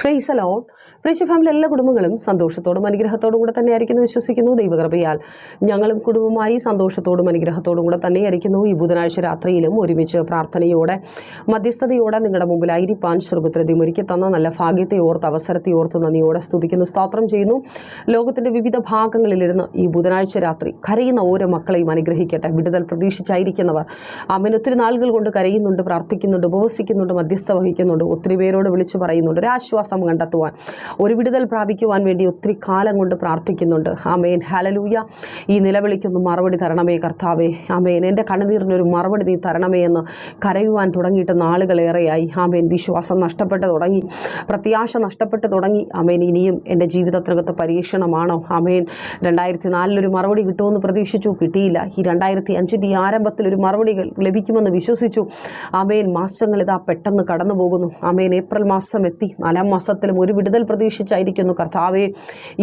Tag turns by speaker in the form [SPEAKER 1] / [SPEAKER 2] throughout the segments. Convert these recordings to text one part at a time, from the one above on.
[SPEAKER 1] Price alone പ്രേക്ഷ family എല്ലാ കുടുംബങ്ങളും സന്തോഷത്തോടും അനുഗ്രഹത്തോടും കൂടെ തന്നെ ആയിരിക്കുന്നു വിശ്വസിക്കുന്നു. ദൈവകൃപയാൽ ഞങ്ങളും കുടുംബമായി സന്തോഷത്തോടും അനുഗ്രഹത്തോടും കൂടെ തന്നെ ആയിരിക്കുന്നു ഈ ബുധനാഴ്ച രാത്രിയിലും ഒരുമിച്ച് പ്രാർത്ഥനയോടെ മധ്യസ്ഥതയോടെ നിങ്ങളുടെ മുമ്പിൽ മുമ്പിലായിരിക്കാൻ സ്വർഗത്തിലധികം ഒരുക്കി തന്ന നല്ല ഭാഗ്യത്തെ ഓർത്ത് അവസരത്തെ ഓർത്ത് നന്ദിയോടെ സ്തുതിക്കുന്നു സ്തോത്രം ചെയ്യുന്നു. ലോകത്തിന്റെ വിവിധ ഭാഗങ്ങളിലിരുന്ന് ഈ ബുധനാഴ്ച രാത്രി കരയുന്ന ഓരോ മക്കളെയും അനുഗ്രഹിക്കട്ടെ. വിടുതൽ പ്രതീക്ഷിച്ചായിരിക്കുന്നവർ അമ്മൻ ഒത്തിരി നാളുകൾ കൊണ്ട് കരയുന്നുണ്ട് പ്രാർത്ഥിക്കുന്നുണ്ട് ഉപവസിക്കുന്നുണ്ട് മധ്യസ്ഥ വഹിക്കുന്നുണ്ട് ഒത്തിരി പേരോട് വിളിച്ചു പറയുന്നുണ്ട്. ഒരു ആശ്വാസം കണ്ടെത്തുവാൻ ഒരു വിടുതൽ പ്രാപിക്കുവാൻ വേണ്ടി ഒത്തിരി കാലം കൊണ്ട് പ്രാർത്ഥിക്കുന്നുണ്ട്. ആമേൻ. ഹലലൂയ ഈ നിലവിളിക്കൊന്ന് മറുപടി തരണമേ കർത്താവേ. ആമേൻ. എന്റെ കണ്ണുനീരിനൊരു മറുപടി നീ തരണമേ എന്ന് കരയുവാൻ തുടങ്ങിയിട്ട് നാളുകളേറെയായി ആമേൻ. വിശ്വാസം നഷ്ടപ്പെട്ട് തുടങ്ങി. പ്രത്യാശ നഷ്ടപ്പെട്ട് തുടങ്ങി. ആമേൻ. ഇനിയും എന്റെ ജീവിതത്തിനകത്ത് പരീക്ഷണമാണോ? ആമേൻ. രണ്ടായിരത്തി നാലിലൊരു മറുപടി കിട്ടുമെന്ന് പ്രതീക്ഷിച്ചു. കിട്ടിയില്ല. ഈ രണ്ടായിരത്തി അഞ്ചിന്റെ ഈ ആരംഭത്തിൽ ഒരു മറുപടി ലഭിക്കുമെന്ന് വിശ്വസിച്ചു. ആമേൻ. മാസങ്ങൾ ഇതാ പെട്ടെന്ന് കടന്നു പോകുന്നു ആമേൻ. ഏപ്രിൽ മാസം എത്തി. നാലാം മാസത്തിലും ഒരു വിടുതൽ പ്രതീക്ഷിച്ചായിരിക്കുന്നു. കർത്താവേ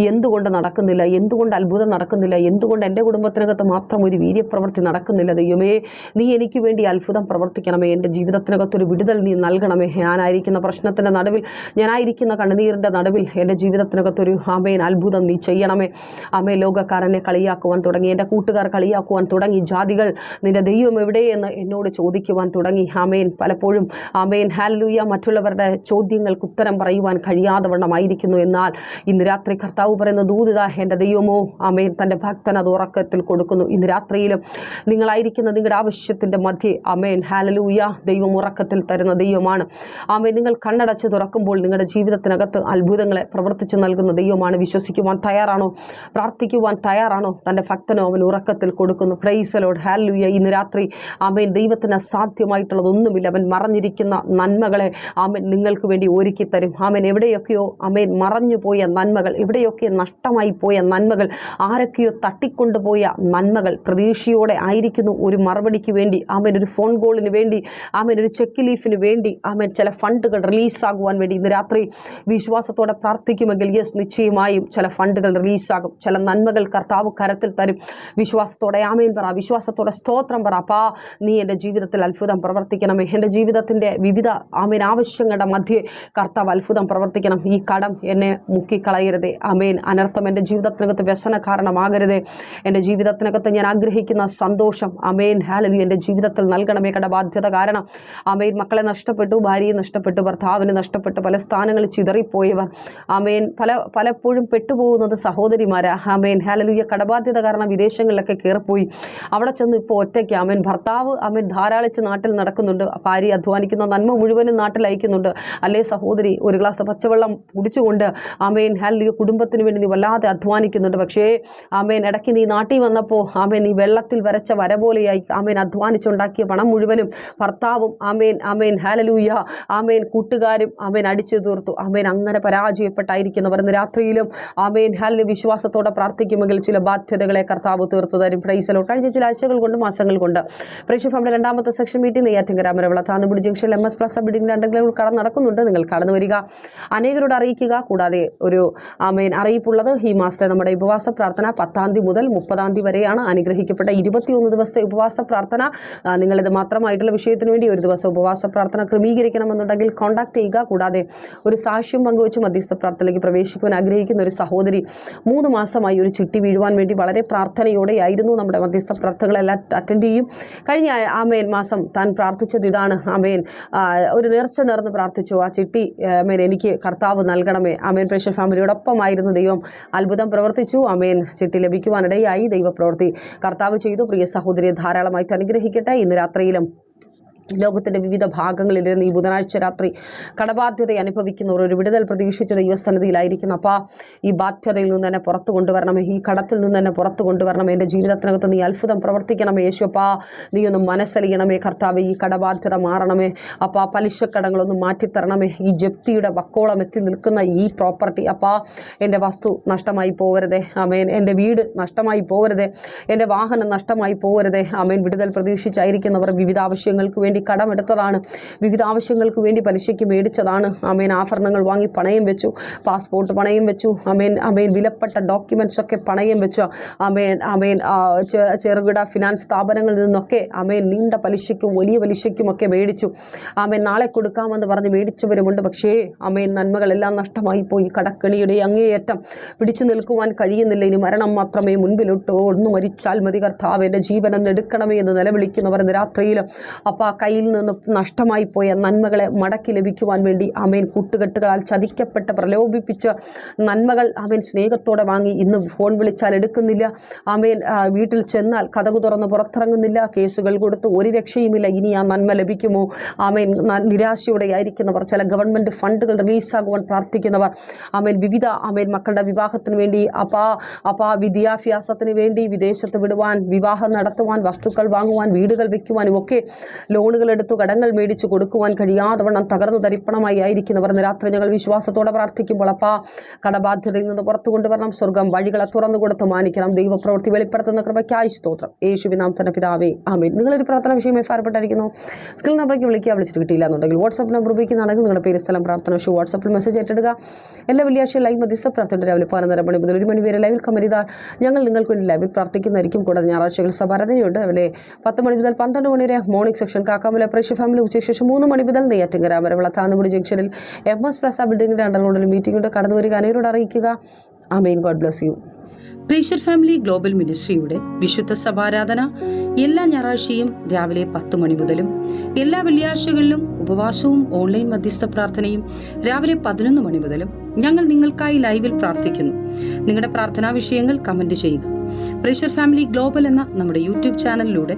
[SPEAKER 1] എന്തുകൊണ്ട് നടക്കുന്നില്ല? എന്തുകൊണ്ട് അത്ഭുതം നടക്കുന്നില്ല? എന്തുകൊണ്ട് എന്റെ കുടുംബത്തിനകത്ത് മാത്രം ഒരു വീര്യപ്രവൃത്തി നടക്കുന്നില്ല? ദൈവമേ നീ എനിക്ക് വേണ്ടി അത്ഭുതം പ്രവർത്തിക്കണമേ. എന്റെ ജീവിതത്തിനകത്തൊരു വിടുതൽ നീ നൽകണമേ. ഞാനായിരിക്കുന്ന പ്രശ്നത്തിന്റെ നടുവിൽ ഞാനായിരിക്കുന്ന കണ്ണുനീരിന്റെ നടുവിൽ എന്റെ ജീവിതത്തിനകത്തൊരു ആമേൻ അത്ഭുതം നീ ചെയ്യണമേ. അമ്മേ ലോകക്കാരനെ കളിയാക്കുവാൻ തുടങ്ങി എന്റെ കൂട്ടുകാർ കളിയാക്കുവാൻ തുടങ്ങി ജാതികൾ നിന്റെ ദൈവം എവിടെയെന്ന് എന്നോട് ചോദിക്കുവാൻ തുടങ്ങി. ആമേൻ പലപ്പോഴും ആമേൻ ഹാലലൂയ മറ്റുള്ളവരുടെ ചോദ്യങ്ങൾക്ക് ഉത്തരം പറയുവാൻ കഴിയാതെ വണ്ണമായിരിക്കുന്നു എന്നാൽ ഇന്ന് രാത്രി കർത്താവ് പറയുന്ന ദൂതിത എന്റെ ദൈവമോ അമേൻ തന്റെ ഭക്തൻ അത് ഉറക്കത്തിൽ കൊടുക്കുന്നു. ഇന്ന് രാത്രിയിലും നിങ്ങളായിരിക്കുന്ന നിങ്ങളുടെ ആവശ്യത്തിന്റെ മധ്യേ അമേൻ ഹാലലൂയ ദൈവം ഉറക്കത്തിൽ തരുന്ന ദൈവമാണ്. ആമേൻ. നിങ്ങൾ കണ്ണടച്ച് തുറക്കുമ്പോൾ നിങ്ങളുടെ ജീവിതത്തിനകത്ത് അത്ഭുതങ്ങളെ പ്രവർത്തിച്ച് നൽകുന്ന ദൈവമാണ്. വിശ്വസിക്കുവാൻ തയ്യാറാണോ? പ്രാർത്ഥിക്കുവാൻ തയ്യാറാണോ? തന്റെ ഭക്തനോ അവൻ ഉറക്കത്തിൽ കൊടുക്കുന്നു. പ്രൈസലോട് ഹാലലൂയ ഇന്ന് രാത്രി ആമേൻ. ദൈവത്തിന് അസാധ്യമായിട്ടുള്ളതൊന്നുമില്ല. അവൻ മറഞ്ഞിരിക്കുന്ന നന്മകളെ ആമേൻ നിങ്ങൾക്ക് വേണ്ടി ഒരുക്കി തരും ആമേൻ. എവിടെയൊക്കെയോ അമേൻ മറഞ്ഞു പോയ നന്മകൾ എവിടെയൊക്കെ നഷ്ടമായി പോയ നന്മകൾ ആരൊക്കെയോ തട്ടിക്കൊണ്ടുപോയ നന്മകൾ പ്രതീക്ഷയോടെ ആയിരിക്കുന്നു ഒരു മറുപടിക്ക് വേണ്ടി ആമേൻ ഒരു ഫോൺ കോളിന് വേണ്ടി ആമേൻ ഒരു ചെക്ക് ലീഫിന് വേണ്ടി ആമേൻ ചില ഫണ്ടുകൾ റിലീസാകുവാൻ വേണ്ടി. ഇന്ന് രാത്രി വിശ്വാസത്തോടെ പ്രാർത്ഥിക്കുമെങ്കിൽ യെസ് നിശ്ചയമായും ചില ഫണ്ടുകൾ റിലീസാകും ചില നന്മകൾ കർത്താവ് കരത്തിൽ തരും. വിശ്വാസത്തോടെ ആമേൻ പറ വിശ്വാസത്തോടെ സ്തോത്രം പറ. പാ നീ എന്റെ ജീവിതത്തിൽ അത്ഭുതം പ്രവർത്തിക്കണമേ. എന്റെ ജീവിതത്തിന്റെ വിവിധ ആമേൻ ആവശ്യങ്ങളുടെ മധ്യേ കർത്താവ് അത്ഭുതം പ്രവർത്തിക്കണം. ഈ കടം എന്നെ മുക്കിക്കളയരുതേ. അമേൻ അനർത്ഥം എന്റെ ജീവിതത്തിനകത്ത് വ്യസന കാരണമാകരുതേ. എന്റെ ജീവിതത്തിനകത്ത് ഞാൻ ആഗ്രഹിക്കുന്ന സന്തോഷം. അമേൻ ഹാലവി എന്റെ ജീവിതത്തിൽ നൽകണമേ കടബാധ്യത കാരണം. അമേൻ മക്കളെ നഷ്ടപ്പെട്ടു ഭാര്യയെ നഷ്ടപ്പെട്ടു ഭർത്താവിനെ നഷ്ടപ്പെട്ടു പല സ്ഥാനങ്ങളിൽ ചിതറിപ്പോയവർ. അമേൻ പല പലപ്പോഴും പെട്ടുപോകുന്നത് സഹോദരിമാരാ. അമേൻ ഹാലലുയ കടബാധ്യത കാരണം വിദേശങ്ങളിലൊക്കെ കയറിപ്പോയി. അവിടെ ചെന്ന് ഇപ്പോൾ ഒറ്റയ്ക്ക്. അമേൻ ഭർത്താവ് അമേൻ ധാരാളിച്ച് നാട്ടിൽ നടക്കുന്നുണ്ട്. ഭാര്യ അധ്വാനിക്കുന്ന നന്മ മുഴുവനും നാട്ടിൽ അയക്കുന്നുണ്ട്. അല്ലേ സഹോദരി? ഒരു ഗ്ലാസ് പച്ചവെള്ളം കുടിച്ചുകൊണ്ട് ആമേൻ ഹാലലുയ കുടുംബത്തിന് വേണ്ടി നീ വല്ലാതെ അധ്വാനിക്കുന്നുണ്ട്. പക്ഷേ ആമേൻ ഇടയ്ക്ക് നീ നാട്ടിൽ വന്നപ്പോൾ ആമേൻ നീ വെള്ളത്തിൽ വരച്ച വര പോലെയായി ആമേൻ അധ്വാനിച്ചുണ്ടാക്കിയ പണം മുഴുവനും ഭർത്താവും ആമേൻ ആമേൻ ഹാലലൂയ ആമേൻ കൂട്ടുകാരും ആമേൻ അടിച്ചു തീർത്തു. ആമേൻ അങ്ങനെ പരാജയപ്പെട്ടായിരിക്കുന്നവർ ഇന്ന് രാത്രിയിലും ആമേൻ ഹാലിന് വിശ്വാസത്തോടെ പ്രാർത്ഥിക്കുമെങ്കിൽ ചില ബാധ്യതകളെ കർത്താവ് തീർത്തു തരും. പ്രൈസലോ കഴിഞ്ഞ ചില ആഴ്ചകൾ കൊണ്ട് മാസങ്ങൾ കൊണ്ട് പ്രേക്ഷ ഫാമിലി രണ്ടാമത്തെ section meeting Neyyattinkara Maravila താന്നുപിടി junction M S plus building രണ്ടെങ്കിലും കടന്നു നടക്കുന്നുണ്ട്. നിങ്ങൾ കടന്നു വരിക. അനേകരോട് അറിയിക്കുക. കൂടാതെ ഒരു ആമേൻ അറിയിപ്പുള്ളത് ഈ മാസത്തെ നമ്മുടെ ഉപവാസ പ്രാർത്ഥന പത്താം തീയതി മുതൽ മുപ്പതാം തീയതി വരെയാണ് അനുഗ്രഹിക്കപ്പെട്ട ഇരുപത്തിയൊന്ന് ദിവസത്തെ ഉപവാസ പ്രാർത്ഥന. നിങ്ങളിത് മാത്രമായിട്ടുള്ള വിഷയത്തിന് വേണ്ടി ഒരു ദിവസം ഉപവാസ പ്രാർത്ഥന ക്രമീകരിക്കണമെന്നുണ്ടെങ്കിൽ കോൺടാക്ട് ചെയ്യുക. കൂടാതെ ഒരു സാക്ഷ്യം പങ്കുവച്ച് മധ്യസ്ഥ പ്രാർത്ഥനയിലേക്ക് പ്രവേശിക്കുവാൻ ആഗ്രഹിക്കുന്ന ഒരു സഹോദരി മൂന്ന് മാസമായി ഒരു ചിട്ടി വീഴുവാൻ വേണ്ടി വളരെ പ്രാർത്ഥനയോടെയായിരുന്നു. നമ്മുടെ മധ്യസ്ഥ പ്രാർത്ഥനകളെല്ലാം അറ്റൻഡ് ചെയ്യും. കഴിഞ്ഞ ആമേൻ മാസം താൻ പ്രാർത്ഥിച്ചത് ഇതാണ്. ആമേൻ. ഒരു നേർച്ച നേർന്ന് പ്രാർത്ഥിച്ചു. ആ ചിട്ടി ആമേൻ എനിക്ക് കർത്താവ് നൽകണമേ. അമേൻ പ്രേക്ഷ ഫാമിലിയോടൊപ്പമായിരുന്നു ദൈവം അത്ഭുതം പ്രവർത്തിച്ചു. അമേൻ ചിട്ടി ലഭിക്കുവാനിടയായി ദൈവപ്രവൃത്തി. കർത്താവ് ചെയ്തു പ്രിയ സഹോദരിയെ ധാരാളമായിട്ട് അനുഗ്രഹിക്കട്ടെ. ഇന്ന് രാത്രിയിലും ലോകത്തിന്റെ വിവിധ ഭാഗങ്ങളിലിരുന്ന് ഈ ബുധനാഴ്ച രാത്രി കടബാധ്യത അനുഭവിക്കുന്നവർ ഒരു വിടുതൽ പ്രതീക്ഷിച്ച ദൈവസന്നിധിയിലായിരിക്കുന്നു അപ്പോൾ ഈ ബാധ്യതയിൽ നിന്ന് തന്നെ പുറത്തു കൊണ്ടുവരണമേ ഈ കടത്തിൽ നിന്ന് തന്നെ പുറത്തു കൊണ്ടുവരണമേ എന്റെ ജീവിതത്തിനകത്ത് നീ അത്ഭുതം പ്രവർത്തിക്കണമേ യേശുപ്പാ നീ ഒന്ന് മനസ്സലിയണമേ കർത്താവ്. ഈ കടബാധ്യത മാറണമേ. അപ്പോൾ ആ പലിശക്കടങ്ങളൊന്ന് മാറ്റിത്തരണമേ. ഈ ജപ്തിയുടെ വക്കോളം എത്തി നിൽക്കുന്ന ഈ പ്രോപ്പർട്ടി അപ്പോൾ എന്റെ വസ്തു നഷ്ടമായി പോകരുതേ. അമേൻ എന്റെ വീട് നഷ്ടമായി പോകരുതേ. എന്റെ വാഹനം നഷ്ടമായി പോകരുതേ. അമേൻ വിടുതൽ പ്രതീക്ഷിച്ചായിരിക്കുന്നവർ വിവിധ ആവശ്യങ്ങൾക്ക് വേണ്ടി വേണ്ടി കടമെടുത്തതാണ്. വിവിധ ആവശ്യങ്ങൾക്ക് വേണ്ടി പലിശയ്ക്ക് മേടിച്ചതാണ്. അമേൻ ആഭരണങ്ങൾ വാങ്ങി പണയം വെച്ചു. പാസ്പോർട്ട് പണയം വെച്ചു. അമേൻ അമേൻ വിലപ്പെട്ട ഡോക്യുമെന്റ്സ് ഒക്കെ പണയം വെച്ചു. അമേൻ അമേൻ ചെറുകിട ഫിനാൻസ് സ്ഥാപനങ്ങളിൽ നിന്നൊക്കെ അമേൻ നീണ്ട പലിശയ്ക്കും വലിയ പലിശയ്ക്കുമൊക്കെ മേടിച്ചു. അമേൻ നാളെ കൊടുക്കാമെന്ന് പറഞ്ഞ് മേടിച്ചവരുമുണ്ട്. പക്ഷേ അമേൻ നന്മകളെല്ലാം നഷ്ടമായി പോയി. കടക്കണിയുടെ അങ്ങേയറ്റം പിടിച്ചു നിൽക്കുവാൻ കഴിയുന്നില്ല. ഇനി മരണം മാത്രമേ മുൻപിലോട്ട് ഒന്ന് മരിച്ചാൽ മതി. കർത്താവ് എന്റെ ജീവനെന്ന് എടുക്കണമേ എന്ന് നിലവിളിക്കുന്നവർ രാത്രിയിൽ അപ്പം കയ്യിൽ നിന്ന് നഷ്ടമായി പോയ നന്മകളെ മടക്കി ലഭിക്കുവാൻ വേണ്ടി അമേൻ കൂട്ടുകെട്ടുകളാൽ ചതിക്കപ്പെട്ട പ്രലോഭിപ്പിച്ച നന്മകൾ അമേൻ സ്നേഹത്തോടെ വാങ്ങി ഇന്ന് ഫോൺ വിളിച്ചാൽ എടുക്കുന്നില്ല. അമേൻ വീട്ടിൽ ചെന്നാൽ കഥകു തുറന്ന് പുറത്തിറങ്ങുന്നില്ല. കേസുകൾ കൊടുത്ത് ഒരു രക്ഷയുമില്ല. ഇനി ആ നന്മ ലഭിക്കുമോ? അമേൻ നിരാശയോടെ ആയിരിക്കുന്നവർ ചില ഗവൺമെന്റ് ഫണ്ടുകൾ റിലീസാകുവാൻ പ്രാർത്ഥിക്കുന്നവർ അമേൻ വിവിധ അമേൻ മക്കളുടെ വിവാഹത്തിന് വേണ്ടി അപ്പാ അപ്പാ വിദ്യാഭ്യാസത്തിന് വേണ്ടി വിദേശത്ത് വിടുവാൻ വിവാഹം നടത്തുവാൻ വസ്തുക്കൾ വാങ്ങുവാൻ വീടുകൾ വയ്ക്കുവാനും ഒക്കെ ലോണുകൾ എടുത്തു കടങ്ങൾ മേടിച്ചു കൊടുക്കുവാൻ കഴിയാതവണ്ണം തകർന്നു തരിപ്പണമായി ആയിരിക്കുന്നവർ നിരാത്രി രാത്രി ഞങ്ങൾ വിശ്വാസത്തോടെ പ്രാർത്ഥിക്കുമ്പോൾ അപ്പാ കടബാധ്യതയിൽ നിന്ന് പുറത്തു കൊണ്ടുവരണം സ്വർഗം വഴികളെ തുറന്നു കൊടുത്ത് മാനിക്കണം. ദൈവപ്രവൃത്തി വെളിപ്പെടുത്തുന്ന കൃപയ്ക്കായി സ്തോത്രം. യേശുവിനാം തന്നെ പിതാവേ ആമേൻ. നിങ്ങളൊരു പ്രാർത്ഥന വിഷയമായി ഫാരപ്പെട്ടായിരിക്കുന്നു സ്കിൽ നമ്പറേക്ക് വിളിക്കുക വിളിച്ചിട്ട് കിട്ടിയില്ല എന്നുണ്ടെങ്കിൽ വാട്സപ്പ് നമ്പർ ഉപയോഗിക്കുന്നതാണെങ്കിൽ നിങ്ങളുടെ പേര് സ്ഥലം പ്രാർത്ഥന വിഷയം വാട്സപ്പിൽ മെസ്സേജ് ഏറ്റെടുക്കുക. എല്ലാ വെള്ളിയാഴ്ച ലൈവ് മധ്യസ്ഥ പ്രാർത്ഥന രാവിലെ പതിനൊന്നര മണി മുതൽ ഒരു മണി വരെ ലൈവിൽ കമരിതാൽ ഞങ്ങൾ നിങ്ങൾക്ക് വേണ്ടി ലൈവിൽ പ്രാർത്ഥിക്കുന്നതായിരിക്കും. കൂടാതെ ഞായറാഴ്ചകൾ സഭാരതയുണ്ട് രാവിലെ പത്ത് മണി മുതൽ പന്ത്രണ്ട് മണി വരെ മോർണിംഗ് സെക്ഷൻ കാക്കാമല പ്രേക്ഷ ഫാമിലി ഉച്ചയ്ക്ക് ശേഷം മൂന്ന് മണി മുതൽ നെയ്യാറ്റിങ്കര വരെയുള്ള താന്നുകുടി ജംഗ്ഷനിൽ എം എസ് പ്രസാ ബിൽഡിംഗിന്റെ അണ്ടർഗ്രൗണ്ടിൽ മീറ്റിംഗ് ഉണ്ട്. കടന്നു വരിക അനേരോട് അറിയിക്കുക. ആമേൻ. God bless you
[SPEAKER 2] pressure family global മിനിസ്ട്രിയുടെ വിശുദ്ധ സഭാരാധന എല്ലാ ഞായറാഴ്ചയും രാവിലെ പത്ത് മണി മുതലും എല്ലാ വെള്ളിയാഴ്ചകളിലും ഉപവാസവും ഓൺലൈൻ മധ്യസ്ഥ പ്രാർത്ഥനയും രാവിലെ പതിനൊന്ന് മണി മുതലും ഞങ്ങൾ നിങ്ങൾക്കായി ലൈവിൽ പ്രാർത്ഥിക്കുന്നു. നിങ്ങളുടെ പ്രാർത്ഥനാ വിഷയങ്ങൾ കമന്റ് ചെയ്യുക. പ്രീഷർ ഫാമിലി ഗ്ലോബൽ എന്ന നമ്മുടെ യൂട്യൂബ് ചാനലിലൂടെ